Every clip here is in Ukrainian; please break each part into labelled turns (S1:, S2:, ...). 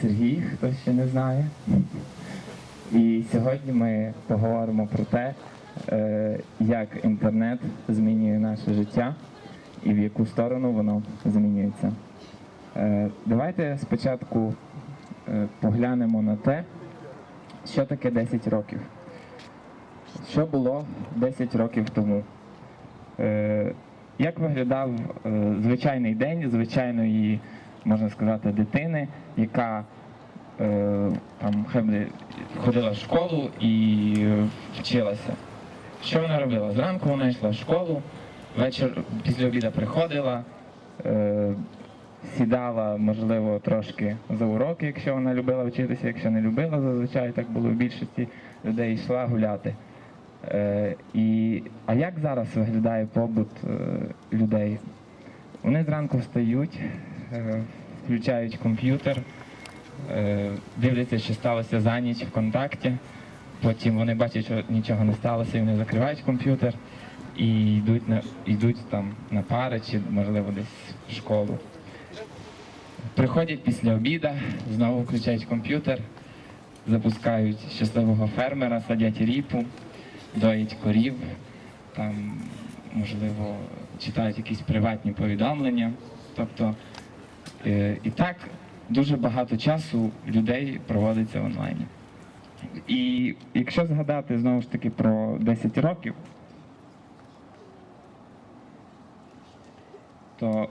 S1: Сергій, хто ще не знає. І сьогодні ми поговоримо про те, е, як інтернет змінює наше життя і в яку сторону воно змінюється. Е, Давайте спочатку е, поглянемо на те, що таке 10 років. Що було 10 років тому? Як виглядав звичайний день звичайної, можна сказати, дитини, яка е, там хай ходила в школу і е, вчилася? Що вона робила? Зранку вона йшла в школу, вечір після обіду приходила, е, сідала, можливо, трошки за уроки, якщо вона любила вчитися, якщо не любила, зазвичай так було в більшості людей йшла гуляти. Е, і, а як зараз виглядає побут людей? Вони зранку встають, включають комп'ютер, е, дивляться, що сталося за ніч ВКонтакті, потім вони бачать, що нічого не сталося, і вони закривають комп'ютер і йдуть на йдуть там на пари чи, можливо, десь в школу. Приходять після обіда, знову включають комп'ютер, запускають щасливого фермера, садять ріпу, доїть корів, там, можливо, читають якісь приватні повідомлення. Тобто, і так дуже багато часу людей проводиться в онлайні. І якщо згадати знову ж таки про 10 років, то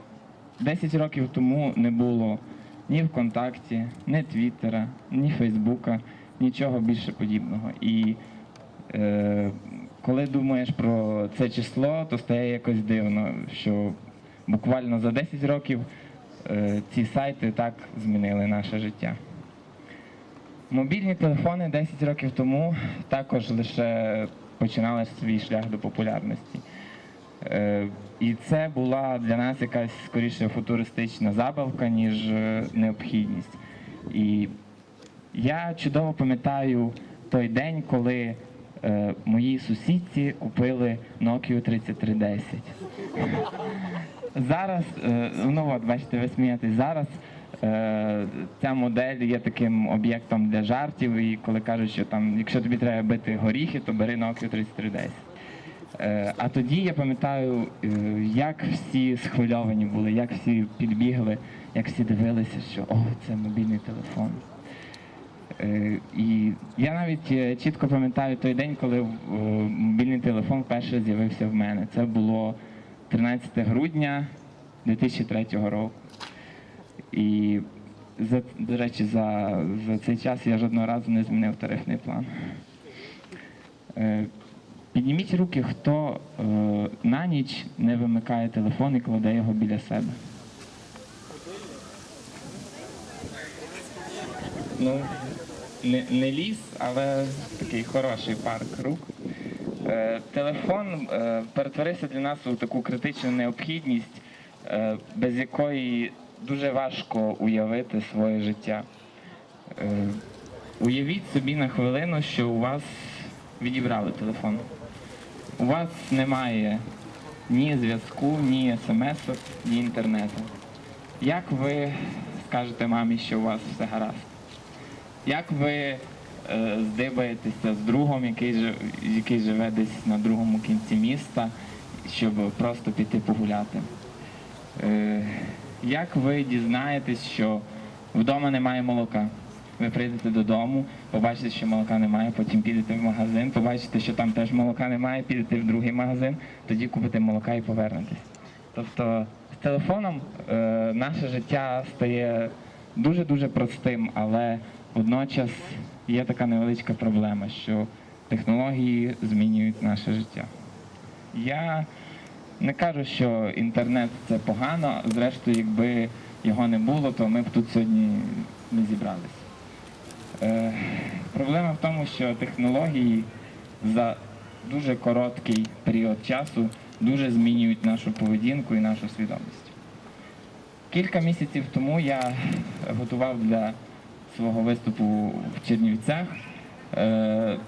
S1: 10 років тому не було ні ВКонтакті, ні Твіттера, ні Фейсбука, нічого більше подібного. І е, коли думаєш про це число, то стає якось дивно, що буквально за 10 років е, ці сайти так змінили наше життя. Мобільні телефони 10 років тому також лише починали свій шлях до популярності. Е, І це була для нас якась скоріше футуристична забавка, ніж е, необхідність. І я чудово пам'ятаю той день, коли е, мої сусідці купили Nokia 3310. Зараз, е, ну от бачите, ви смієтесь, зараз е, ця модель є таким об'єктом для жартів, і коли кажуть, що там, якщо тобі треба бити горіхи, то бери Nokia 3310. Е, А тоді я пам'ятаю, як всі схвильовані були, як всі підбігли, як всі дивилися, що о, це мобільний телефон. І я навіть чітко пам'ятаю той день, коли мобільний телефон вперше з'явився в мене. Це було 13 грудня 2003 року. І за, до речі, за, за цей час я жодного разу не змінив тарифний план. Е, Підніміть руки, хто е, на ніч не вимикає телефон і кладе його біля себе. Ну, не, не ліс, але такий хороший парк рук. Е, телефон е, перетворився для нас у таку критичну необхідність, е, без якої дуже важко уявити своє життя. Уявіть собі на хвилину, що у вас відібрали телефон. У вас немає ні зв'язку, ні смс, ні інтернету. Як ви скажете мамі, що у вас все гаразд? Як ви здибаєтеся з другом, який, який живе десь на другому кінці міста, щоб просто піти погуляти? Е, як ви дізнаєтесь, що вдома немає молока? Ви прийдете додому, побачите, що молока немає, потім підете в магазин, побачите, що там теж молока немає, підете в другий магазин, тоді купите молока і повернетесь. Тобто з телефоном е, наше життя стає дуже-дуже простим, але водночас є така невеличка проблема, що технології змінюють наше життя. Я не кажу, що інтернет це погано, зрештою, якби його не було, то ми б тут сьогодні не зібралися. Е, проблема в тому, що технології за дуже короткий період часу дуже змінюють нашу поведінку і нашу свідомість. Кілька місяців тому я готував для свого виступу в Чернівцях е,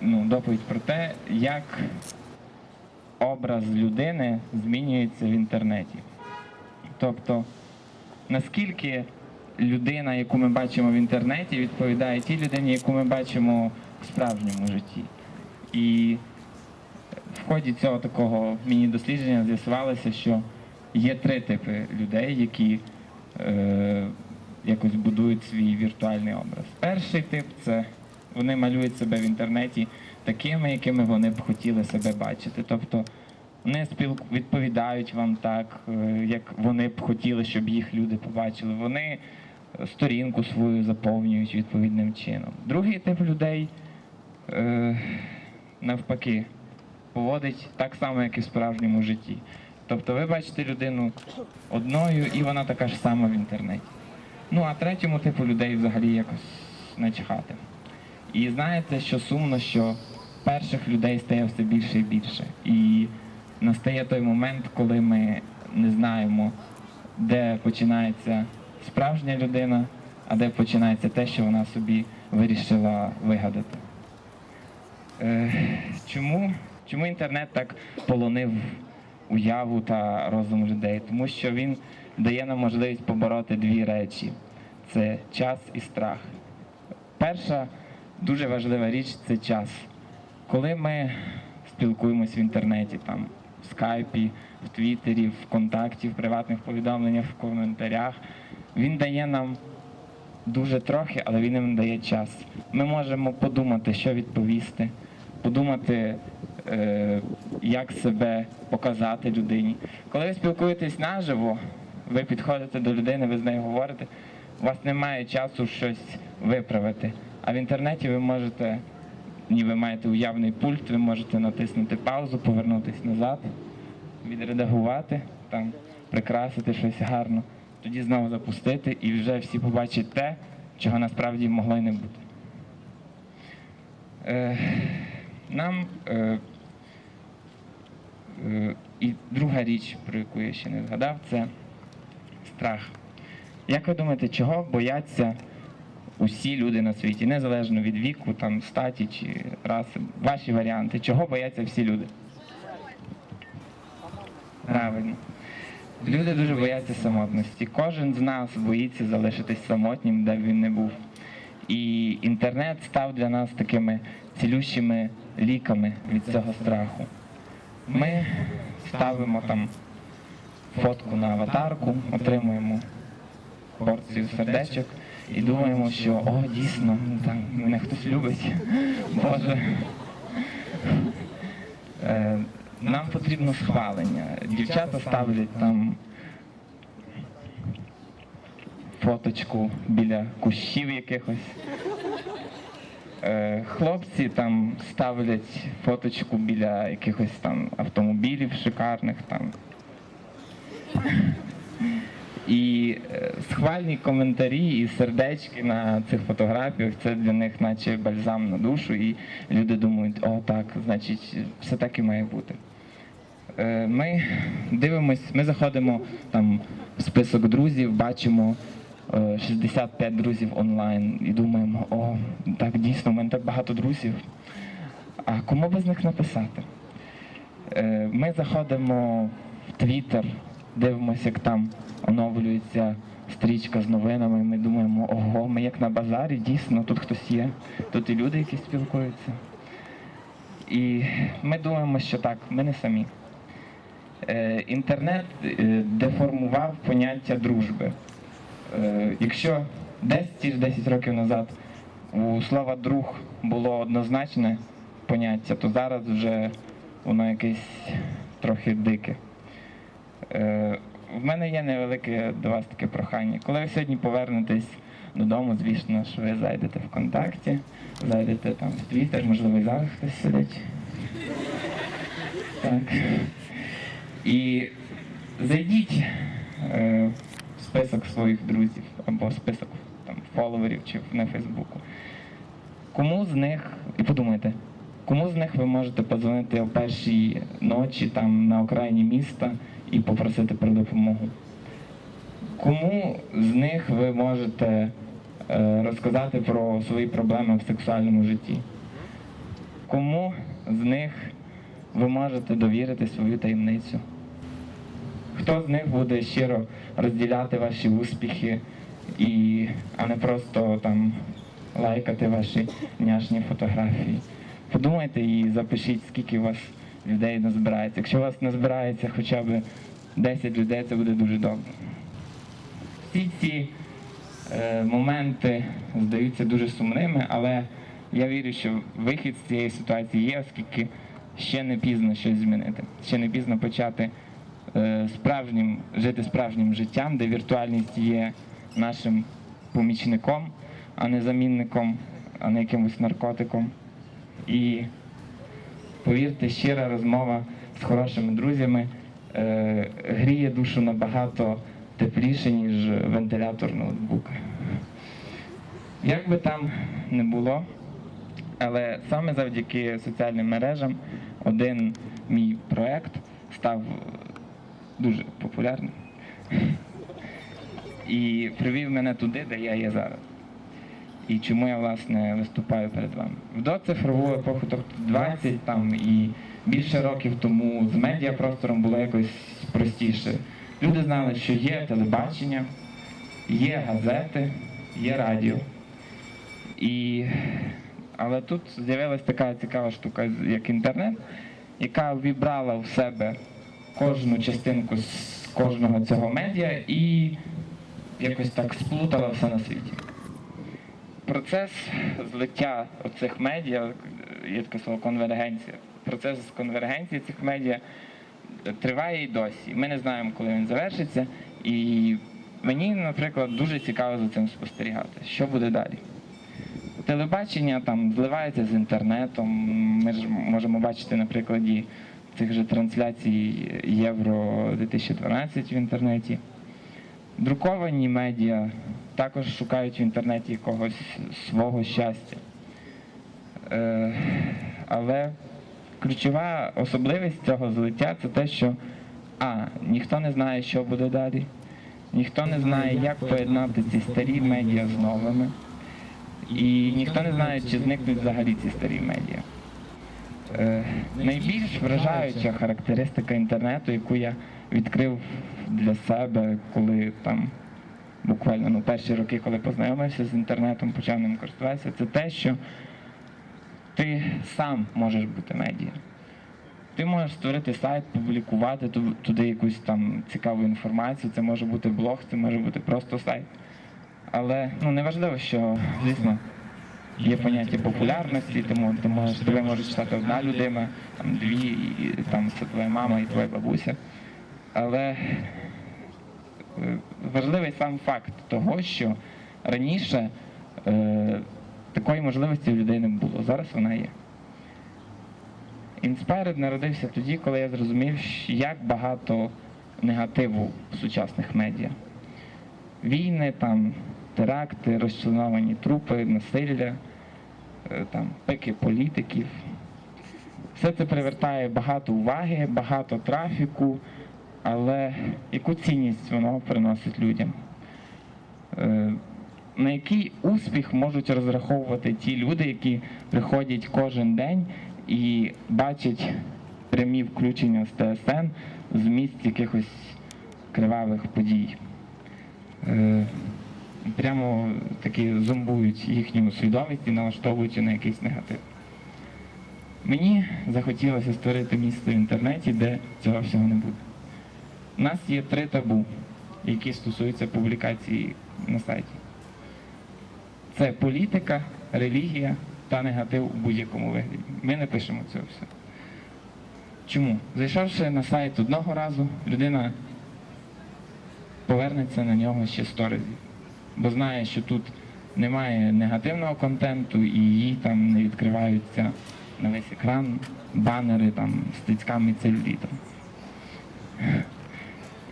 S1: ну, доповідь про те, як образ людини змінюється в інтернеті. Тобто, наскільки людина, яку ми бачимо в інтернеті, відповідає тій людині, яку ми бачимо в справжньому житті. І в ході цього такого міні-дослідження з'ясувалося, що є три типи людей, які е, якось будують свій віртуальний образ. Перший тип це вони малюють себе в інтернеті такими, якими вони б хотіли себе бачити. Тобто вони спіл... відповідають вам так, е, як вони б хотіли, щоб їх люди побачили. Вони сторінку свою заповнюють відповідним чином. Другий тип людей е, навпаки поводить так само, як і в справжньому житті. Тобто ви бачите людину одною, і вона така ж сама в інтернеті. Ну а третьому типу людей взагалі якось начхати. І знаєте, що сумно, що перших людей стає все більше і більше. І настає той момент, коли ми не знаємо, де починається справжня людина, а де починається те, що вона собі вирішила вигадати. Е, чому, чому інтернет так полонив уяву та розум людей? Тому що він дає нам можливість побороти дві речі: це час і страх. Перша дуже важлива річ це час. Коли ми спілкуємось в інтернеті, там, в скайпі, в Твіттері, в контакті, в приватних повідомленнях, в коментарях, він дає нам дуже трохи, але він нам дає час. Ми можемо подумати, що відповісти, подумати, як себе показати людині. Коли ви спілкуєтесь наживо, ви підходите до людини, ви з нею говорите, у вас немає часу щось виправити. А в інтернеті ви можете, ні, ви маєте уявний пульт, ви можете натиснути паузу, повернутися назад, відредагувати, там, прикрасити щось гарно, тоді знову запустити і вже всі побачать те, чого насправді могло й не бути. Е, нам е, е, і друга річ, про яку я ще не згадав, це страх. Як ви думаєте, чого бояться усі люди на світі, незалежно від віку, там, статі чи раси? Ваші варіанти, чого бояться всі люди? Правильно. Люди дуже бояться самотності. Кожен з нас боїться залишитись самотнім, де б він не був. І інтернет став для нас такими цілющими ліками від цього страху. Ми ставимо там фотку на аватарку, отримуємо порцію сердечок і думаємо, що о, дійсно, там мене хтось любить. Боже. Е, нам потрібно схвалення. Дівчата ставлять там фоточку біля кущів якихось. Е, Хлопці там ставлять фоточку біля якихось там автомобілів шикарних там. І е, схвальні коментарі і сердечки на цих фотографіях це для них наче бальзам на душу, і люди думають, о, так, значить, все так і має бути. Е, Ми дивимось, ми заходимо там в список друзів, бачимо 65 друзів онлайн і думаємо, о, так дійсно, в мене так багато друзів. А кому би з них написати? Е, Ми заходимо в Твіттер, дивимося, як там оновлюється стрічка з новинами. Ми думаємо, ого, ми як на базарі, дійсно, тут хтось є, тут і люди, які спілкуються. І ми думаємо, що так, ми не самі. Е, Інтернет е, деформував поняття дружби. Е, Якщо 10 чи 10 років назад у слова друг було однозначне поняття, то зараз вже воно якесь трохи дике. Е, В мене є невелике до вас таке прохання. Коли ви сьогодні повернетесь додому, звісно, що ви зайдете в контакті, зайдете там в Твіттер, можливо, і зараз хтось сидить. Так. І зайдіть е, список своїх друзів або список там, фоловерів чи на Фейсбуку. Кому з них, і подумайте, кому з них ви можете подзвонити о першій ночі там на окраїні міста і попросити про допомогу? Кому з них ви можете е, розказати про свої проблеми в сексуальному житті? Кому з них ви можете довірити свою таємницю? Хто з них буде щиро розділяти ваші успіхи і, а не просто там лайкати ваші няшні фотографії. Подумайте і запишіть, скільки у вас людей назбирається. Якщо у вас назбирається хоча б 10 людей, це буде дуже добре. Всі ці е, моменти здаються дуже сумними, але я вірю, що вихід з цієї ситуації є, оскільки ще не пізно щось змінити. Ще не пізно почати справжнім, жити справжнім життям, де віртуальність є нашим помічником, а не замінником, а не якимось наркотиком. І повірте, щира розмова з хорошими друзями е, гріє душу набагато тепліше, ніж вентилятор ноутбука. Як би там не було, але саме завдяки соціальним мережам один мій проект став дуже популярним і привів мене туди, де я є зараз. І чому я власне виступаю перед вами. В доцифрову епоху, тобто 20 там і більше років тому з медіапростором було якось простіше. Люди знали, що є телебачення, є газети, є радіо. І... Але тут з'явилася така цікава штука, як інтернет, яка вібрала в себе кожну частинку з кожного цього медіа і якось так сплутала все на світі. Процес злиття оцих медіа, є таке слово конвергенція. Процес конвергенції цих медіа триває і досі. Ми не знаємо, коли він завершиться. І мені, наприклад, дуже цікаво за цим спостерігати, що буде далі. Телебачення там зливається з інтернетом. Ми ж можемо бачити на прикладі цих же трансляцій Євро 2012 в інтернеті. Друковані медіа також шукають в інтернеті якогось свого щастя. Е, але ключова особливість цього злиття це те, що А, ніхто не знає, що буде далі, ніхто не знає, як поєднати ці старі медіа з новими, і ніхто не знає, чи зникнуть взагалі ці старі медіа. Е, найбільш вражаюча характеристика інтернету, яку я відкрив для себе, коли там буквально ну, перші роки, коли познайомився з інтернетом, почав ним користуватися, це те, що ти сам можеш бути медіа. Ти можеш створити сайт, публікувати туди якусь там цікаву інформацію, це може бути блог, це може бути просто сайт. Але ну, неважливо, що, звісно, є поняття популярності, тому ти можеш, тебе може читати одна людина, там дві, і там це твоя мама і твоя бабуся. Але е, важливий сам факт того, що раніше е, такої можливості у людей не було. Зараз вона є. Inspired народився тоді, коли я зрозумів, як багато негативу в сучасних медіа. Війни, там, теракти, розчленовані трупи, насилля, там, пики політиків. Все це привертає багато уваги, багато трафіку, але яку цінність воно приносить людям? Е, На який успіх можуть розраховувати ті люди, які приходять кожен день і бачать прямі включення з ТСН з місць якихось кривавих подій? Прямо таки зомбують їхню свідомість і налаштовують на якийсь негатив. Мені захотілося створити місце в інтернеті, де цього всього не буде. У нас є три табу, які стосуються публікації на сайті. Це політика, релігія та негатив у будь-якому вигляді. Ми не пишемо цього все. Чому? Зайшовши на сайт одного разу, людина повернеться на нього ще сто разів. Бо знає, що тут немає негативного контенту і їй там не відкриваються на весь екран банери там з тицьками і.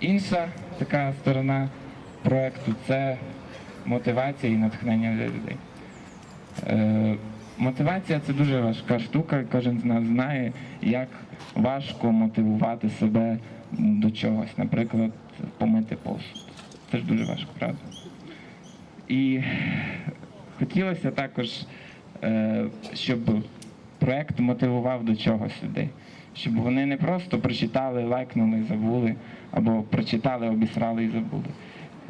S1: Інша така сторона проекту це мотивація і натхнення для людей. Е, мотивація це дуже важка штука, кожен з нас знає, як важко мотивувати себе до чогось, наприклад, помити посуд. Це ж дуже важко, правда? І хотілося також, е, щоб проект мотивував до чогось людей. Щоб вони не просто прочитали, лайкнули забули, або прочитали, обісрали і забули.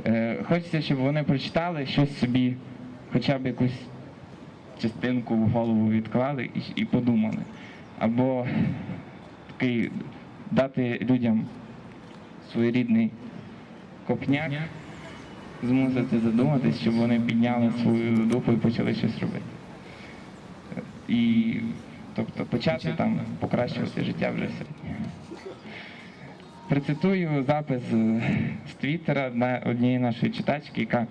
S1: Е, Хочеться, щоб вони прочитали щось собі, хоча б якусь частинку в голову відклали і подумали. Або такий дати людям своєрідний копняк, змусити задуматись, щоб вони підняли свою дупу і почали щось робити. І тобто почати там покращувати життя вже сьогодні. Процитую запис е, з Твіттера на однієї нашої читачки, яка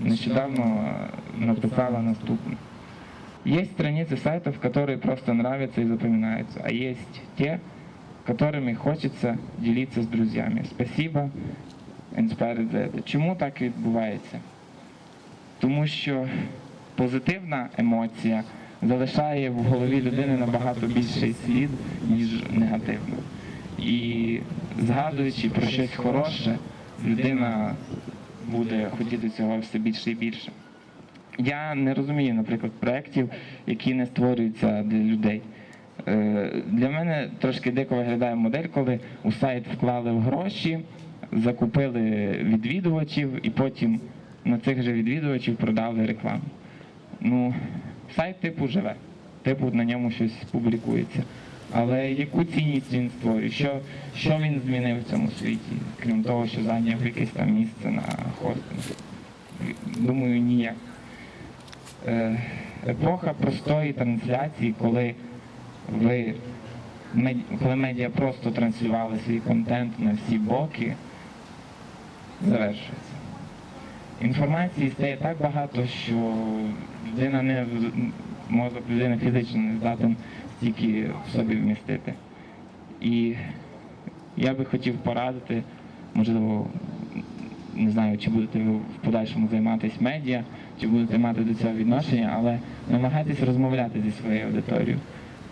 S1: нещодавно е, написала наступне. Есть страницы сайтов, которые просто нравятся и запоминаются, а есть те, которыми хочеться делиться з друзями. Спасибо, Inspired за. Чому так відбувається? Тому що позитивна емоція залишає в голові людини набагато більший слід, ніж негативна. І згадуючи про щось хороше, людина буде хотіти цього все більше і більше. Я не розумію, наприклад, проєктів, які не створюються для людей. Е, Для мене трошки дико виглядає модель, коли у сайт вклали в гроші, закупили відвідувачів і потім на цих же відвідувачів продали рекламу. Ну, сайт типу живе, типу на ньому щось публікується. Але яку цінність він створює? Що, що він змінив в цьому світі, крім того, що зайняв якесь там місце на хостинг? Думаю, ніяк. Е, Епоха простої трансляції, коли ви коли медіа просто транслювали свій контент на всі боки, завершується. Інформації стає так багато, що людина не мозок людини фізично не здатен стільки в собі вмістити. І я би хотів порадити, можливо, не знаю, чи будете ви в подальшому займатися медіа, чи будете мати до цього відношення, але намагайтесь розмовляти зі своєю аудиторією.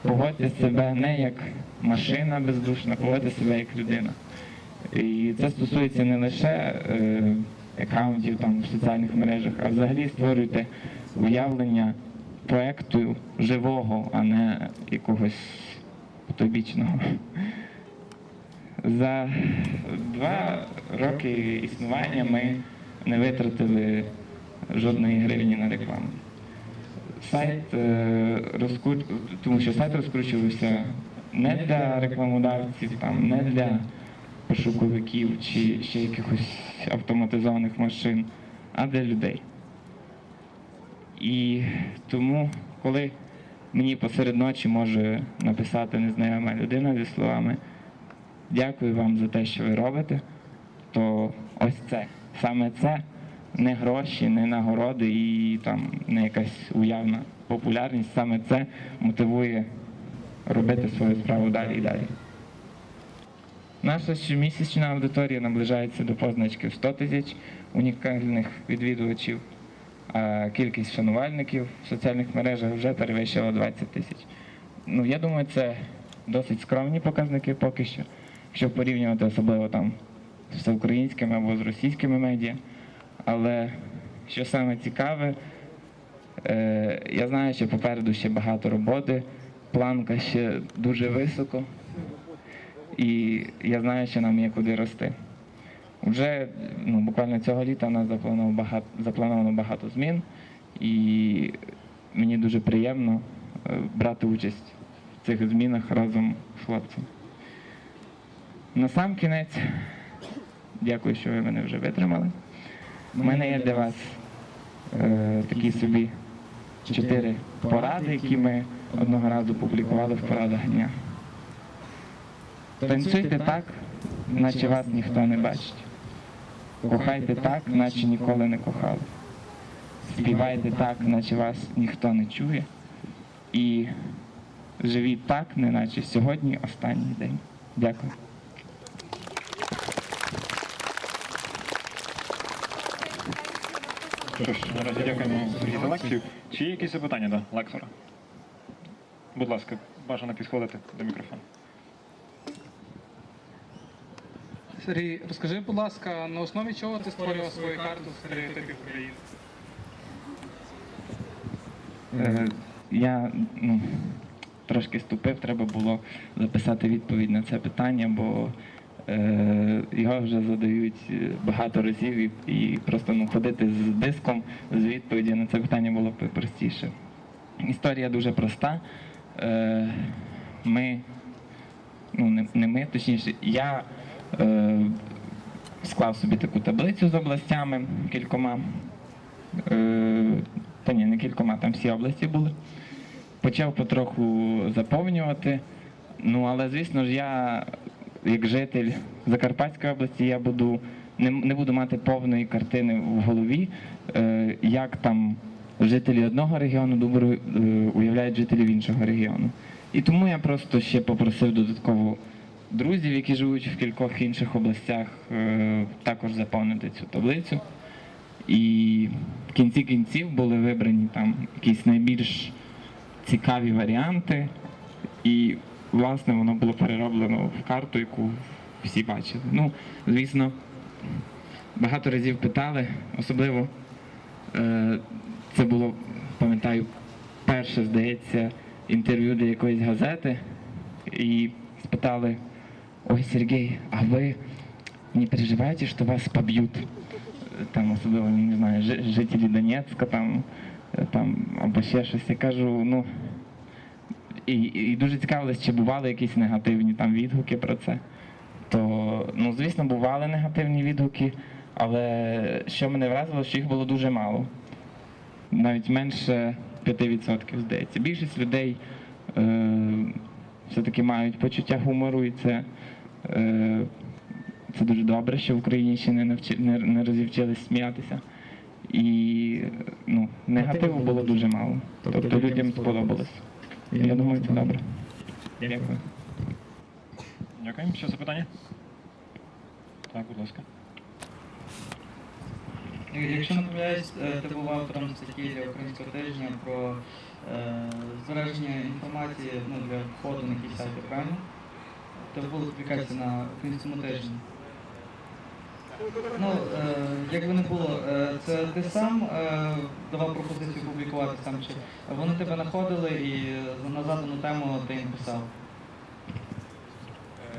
S1: Поводьте себе не як машина бездушна, поводьте себе як людина. І це стосується не лише е, аккаунтів там в соціальних мережах, а взагалі створюйте уявлення проекту живого, а не якогось потобічного. За два роки існування ми не витратили жодної гривні на рекламу. Сайт е, розкру... тому що сайт розкручувався не для рекламодавців, там, не для пошуковиків чи ще якихось автоматизованих машин, а для людей. І тому, коли мені посеред ночі може написати незнайома людина зі словами дякую вам за те, що ви робите, то ось це, саме це, не гроші, не нагороди і там не якась уявна популярність, саме це мотивує робити свою справу далі і далі. Наша щомісячна аудиторія наближається до позначки в 100 тисяч унікальних відвідувачів, а кількість шанувальників в соціальних мережах вже перевищила 20 тисяч. Ну, я думаю, це досить скромні показники поки що, якщо порівнювати особливо там з всеукраїнськими або з російськими медіа. Але що саме цікаве, е, я знаю, що попереду ще багато роботи, планка ще дуже високо. І я знаю, що нам є куди рости. Вже ну, буквально цього літа у нас заплановано багато, заплановано багато змін, і мені дуже приємно е, брати участь в цих змінах разом з хлопцями. На сам кінець, дякую, що ви мене вже витримали. У мене є для вас е, такі собі чотири поради, які ми одного разу публікували в порадах дня. Танцюйте так, наче вас ніхто не бачить. Кохайте так, наче ніколи не кохали. Співайте так, наче вас ніхто не чує. І живіть так, неначе сьогодні останній день. Дякую.
S2: Що ж, наразі дякуємо Сергію за лекцію. Чи є якісь запитання до лектора? Будь ласка, бажано підходити до мікрофону.
S3: Сергій, розкажи, будь ласка, на основі чого ти створював свою карту стереотипів України?
S1: Е, я ну, трошки ступив, треба було записати відповідь на це питання, бо Е, Його вже задають е, багато разів і, і просто ну, ходити з диском з відповіді на це питання було б простіше. Історія дуже проста. Е, Ми, ну не, не ми, точніше, я склав собі таку таблицю з областями кількома. Е, та ні, не кількома, там всі області були. Почав потроху заповнювати. Ну, але звісно ж, я, як житель Закарпатської області, я буду не, не буду мати повної картини в голові, е, як там жителі одного регіону добре е, уявляють жителів іншого регіону. І тому я просто ще попросив додатково друзів, які живуть в кількох інших областях, е, також заповнити цю таблицю. І в кінці кінців були вибрані там якісь найбільш цікаві варіанти. І, власне, воно було перероблено в карту, яку всі бачили. Ну, звісно, багато разів питали, особливо е, це було, пам'ятаю, перше, здається, інтерв'ю для якоїсь газети. І спитали: Ой, Сергій, а ви не переживаєте, що вас поб'ють? Там особливо, не знаю, жи- жителі Донецька там, е, там або ще щось. Я кажу, ну. І, і дуже цікавилось, чи бували якісь негативні там відгуки про це. То, ну, звісно, бували негативні відгуки, але що мене вразило, що їх було дуже мало. Навіть менше 5%, здається. Більшість людей е, все-таки мають почуття гумору, і це, це дуже добре, що в Україні ще не, навчи, не, не розівчились сміятися. І ну, негативу було дуже мало. Тобто людям сподобалось. Я думаю, це добре. Дякую.
S2: Дякую. Ще запитання? Так, будь ласка.
S4: Якщо не помиляюсь, е, ти був автором статті для українського тижня про е, збереження інформації ну, для входу на якісь сайти, правильно? Це була публікація на українському тижні. Ну, е, як би не було, е, це ти сам е, давав пропозицію публікуватися там, чи вони тебе знаходили і на задану тему ти їм писав?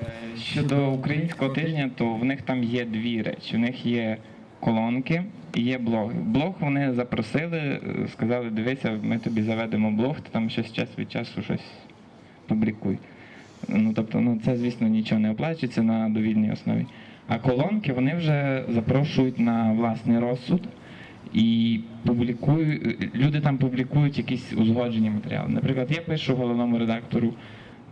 S1: Е, Щодо українського тижня, то в них там є дві речі. В них є колонки і є блоги. Блог вони запросили, сказали, дивися, ми тобі заведемо блог, ти там щось час від часу щось публікуй. Ну, тобто, ну, це, звісно, нічого не оплачується на довільній основі. А колонки вони вже запрошують на власний розсуд і публікують, люди там публікують якісь узгоджені матеріали. Наприклад, я пишу головному редактору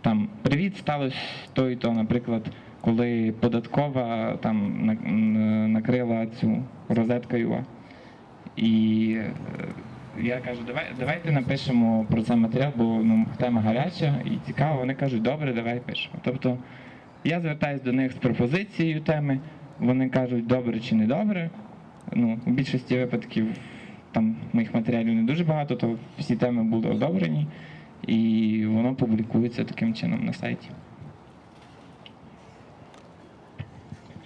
S1: там привіт, сталося то і то, наприклад, коли податкова там накрила цю розетка ЮА. І е, я кажу, давай, давайте напишемо про цей матеріал, бо ну, тема гаряча і цікава. Вони кажуть, добре, давай пишемо. Тобто я звертаюся до них з пропозицією теми, вони кажуть, добре чи не добре. Ну, у більшості випадків там моїх матеріалів не дуже багато, то всі теми були одобрені, і воно публікується таким чином на сайті.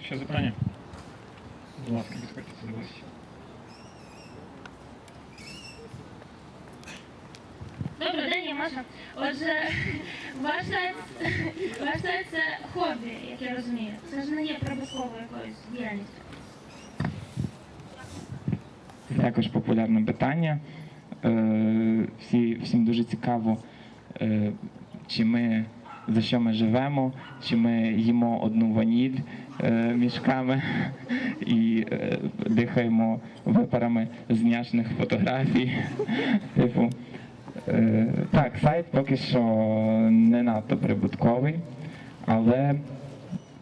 S2: Ще запитання? Будь ласка, підходьте ближче.
S5: Добрий день, я Маша. Отже, ваш сайт, ваш сайт це хобі, як я розумію. Це ж не є прибутковою якоюсь діяльністю.
S1: Також популярне питання. Е, всі, всім дуже цікаво, е, чи ми за що ми живемо, чи ми їмо одну ваніль е, мішками і е, дихаємо випарами з няшних фотографій. Типу, так, сайт поки що не надто прибутковий, але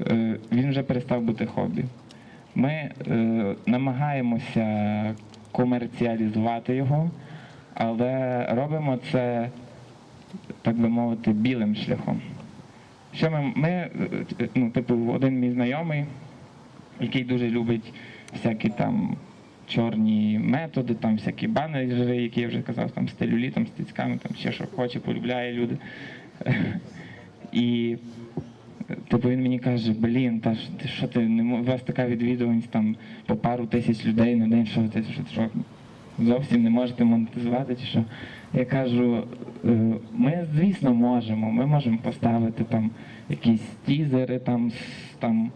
S1: е, він вже перестав бути хобі. Ми е, намагаємося комерціалізувати його, але робимо це, так би мовити, білим шляхом. Що ми, ми е, е, ну, типу, один мій знайомий, який дуже любить всякі там чорні методи, там всякі банери, які я вже казав, там з целюлітом, з тицьками, там ще що хоче, полюбляє люди. І Типу він мені каже, блін, та що ти не у вас така відвідуваність там по пару тисяч людей на день, що ти що, що зовсім не можете монетизувати, чи що. Я кажу, е, ми, звісно, можемо. Ми можемо поставити там якісь тізери, там, там,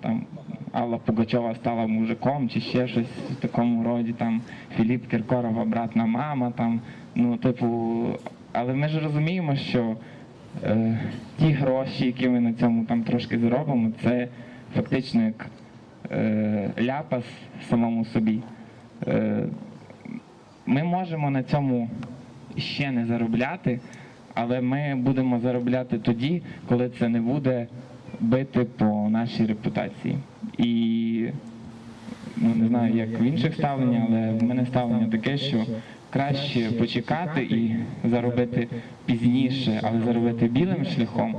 S1: там Алла Пугачова стала мужиком, чи ще щось в такому роді, там Філіп Кіркорова, братна мама, там, ну, типу, але ми ж розуміємо, що е, ті гроші, які ми на цьому там трошки заробимо, це фактично як е, ляпас самому собі. Е, ми можемо на цьому ще не заробляти, але ми будемо заробляти тоді, коли це не буде бити по нашій репутації. І ну, не знаю, як в інших ставлення, але в мене ставлення таке, що краще почекати і заробити пізніше, але заробити білим шляхом,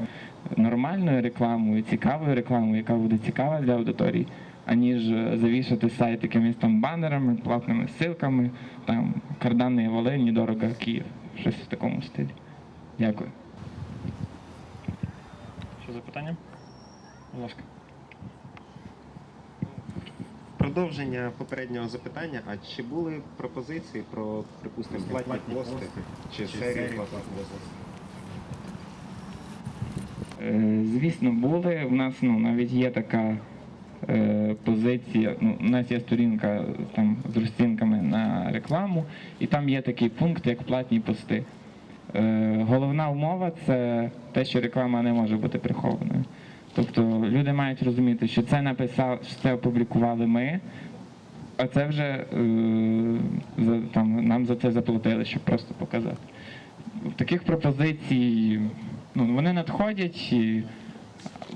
S1: нормальною рекламою, цікавою рекламою, яка буде цікава для аудиторії, аніж завішати сайт якимись там банерами, платними ссылками, там карданний Волині, дорого Київ. Щось в такому стилі. Дякую.
S2: Ще запитання? Будь ласка.
S6: Продовження попереднього запитання, а чи були пропозиції про, припустимо, платні пости чи серію платних постів?
S1: Е, Звісно, були. У нас ну, навіть є така е, позиція. Ну, у нас є сторінка там з розцінками на рекламу, і там є такий пункт, як платні пости. Е, головна умова це те, що реклама не може бути прихованою. Тобто люди мають розуміти, що це написав, що це опублікували ми, а це вже е, за, там, нам за це заплатили, щоб просто показати. Таких пропозицій ну, вони надходять, і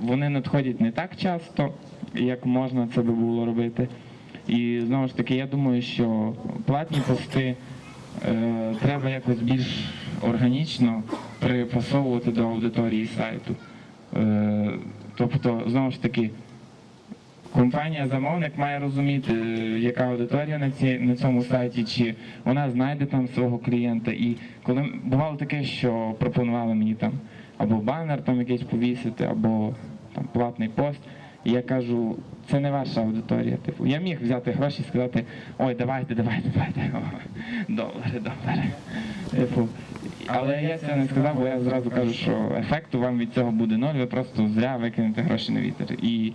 S1: вони надходять не так часто, як можна це би було робити. І знову ж таки, я думаю, що платні пости е, треба якось більш органічно припасовувати до аудиторії сайту. Е, тобто, знову ж таки, компанія-замовник має розуміти, е, яка аудиторія на, ці, на цьому сайті, чи вона знайде там свого клієнта. І коли бувало таке, що пропонували мені там або банер там якийсь повісити, або там платний пост. І я кажу, це не ваша аудиторія. Типу, я міг взяти гроші і сказати, ой, давайте, давайте, давайте. Долари, долари. Типу, але я це не сказав, бо я зразу кажу, що ефекту вам від цього буде ноль, ви просто зря викинете гроші на вітер. І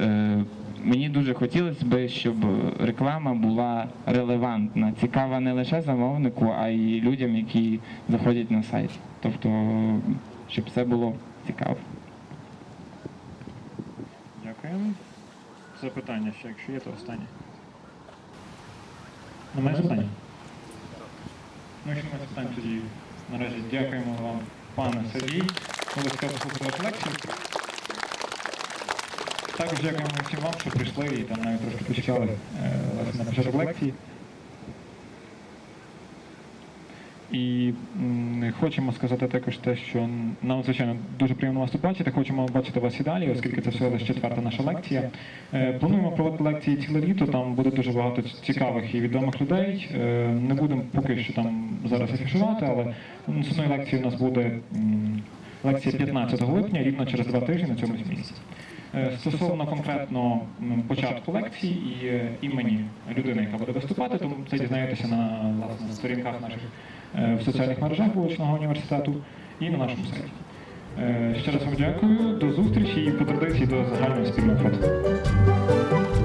S1: е, мені дуже хотілося б, щоб реклама була релевантна, цікава не лише замовнику, а й людям, які заходять на сайт. Тобто, щоб все було цікаво.
S2: Дякуємо. Запитання ще, якщо є, то останнє. Немає запитання? Ну, якщо немає запитань, тоді наразі дякуємо вам, пане Сергій. Обов'язково послухати лекцію. Також дякуємо всім вам, що прийшли і там навіть трошки почекали е, власне, на початок лекції. І хочемо сказати також те, що нам, звичайно, дуже приємно вас тут бачити. Хочемо бачити вас і далі, оскільки це всього лише четверта наша лекція. Е, Плануємо проводити лекції ціле літо. Там буде дуже багато цікавих і відомих людей. Е, Не будемо поки що там зараз афішувати, але наступної лекції у нас буде лекція 15 липня, рівно через два тижні на цьому місці. Е, Стосовно конкретно початку лекції і імені людини, яка буде виступати, тому це дізнаєтеся на власне сторінках наших Е, в соціальних мережах вуличного університету і на нашому сайті. Е, ще раз вам дякую, до зустрічі і по традиції до загального спільного фото.